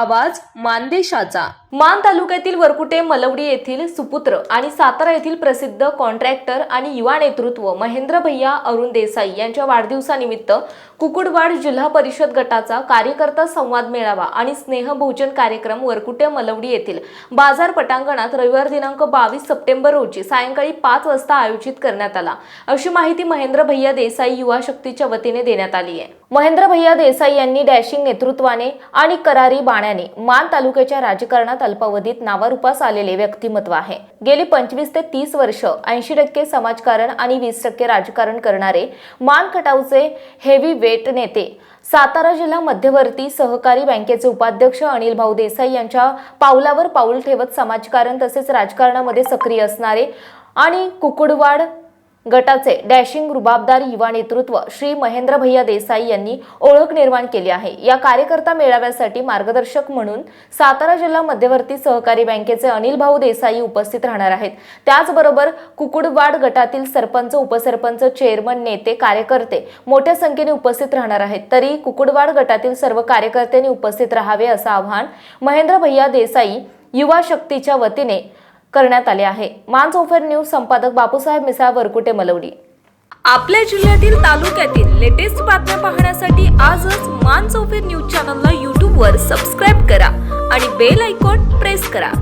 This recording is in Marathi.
आवाज मानदेशाचा. मान तालुक्यातील वरकुटे मलवडी येथील सुपुत्र आणि सातारा येथील प्रसिद्ध कॉन्ट्रॅक्टर आणि युवा नेतृत्व महेंद्र भैया अरुण देसाई यांच्या वाढदिवसानिमित्त कुकुडवाड जिल्हा परिषद गटाचा कार्यकर्ता संवाद मेळावा आणि स्नेहभोजन कार्यक्रम वरकुटे मलवडी येथील बाजार पटांगणात रविवार दिनांक बावीस सप्टेंबर रोजी सायंकाळी पाच वाजता आयोजित करण्यात आला. अशी माहिती महेंद्र भैया देसाई युवा शक्तीच्या वतीने देण्यात आली आहे. महेंद्र भैया देसाई यांनी डॅशिंग नेतृत्वाने आणि करारी बाण्याने मान तालुक्याच्या राजकारणात अल्पावधीत नावारूपास आलेले व्यक्तिमत्व आहे. गेली पंचवीस ते तीस वर्ष ऐंशी टक्के समाजकारण आणि वीस टक्के राजकारण करणारे मान खटावचे हेवी वेट नेते सातारा जिल्हा मध्यवर्ती सहकारी बँकेचे उपाध्यक्ष अनिल भाऊ देसाई यांच्या पावलावर पाऊल ठेवत समाजकारण तसेच राजकारणामध्ये सक्रिय असणारे आणि कुकुडवाड गटाचे डॅशिंग रुबाबदार युवा नेतृत्व श्री महेंद्र भैया देसाई यांनी ओळख निर्माण केली आहे. या कार्यकर्ता मेळाव्यासाठी मार्गदर्शक म्हणून सातारा जिल्हा मध्यवर्ती सहकारी बँकेचे अनिल भाऊ देसाई उपस्थित राहणार आहेत. त्याचबरोबर कुकुडवाड गटातील सरपंच उपसरपंच चेअरमन नेते कार्यकर्ते मोठ्या संख्येने उपस्थित राहणार आहेत. तरी कुकुडवाड गटातील सर्व कार्यकर्त्यांनी उपस्थित राहावे असं आवाहन महेंद्र भैया देसाई युवा शक्तीच्या वतीने करण्यात आले आहे. मानस ओफेर न्यूज संपादक बापूसाहेब मिसाळ वरकुटे मलवडी. आपल्या जिल्ह्यातील तालुक्यातील लेटेस्ट बातम्या पाहण्यासाठी आजच मानस ओफेर न्यूज चॅनलला यूट्यूबवर सबस्क्राईब करा आणि बेल आयकॉन प्रेस करा.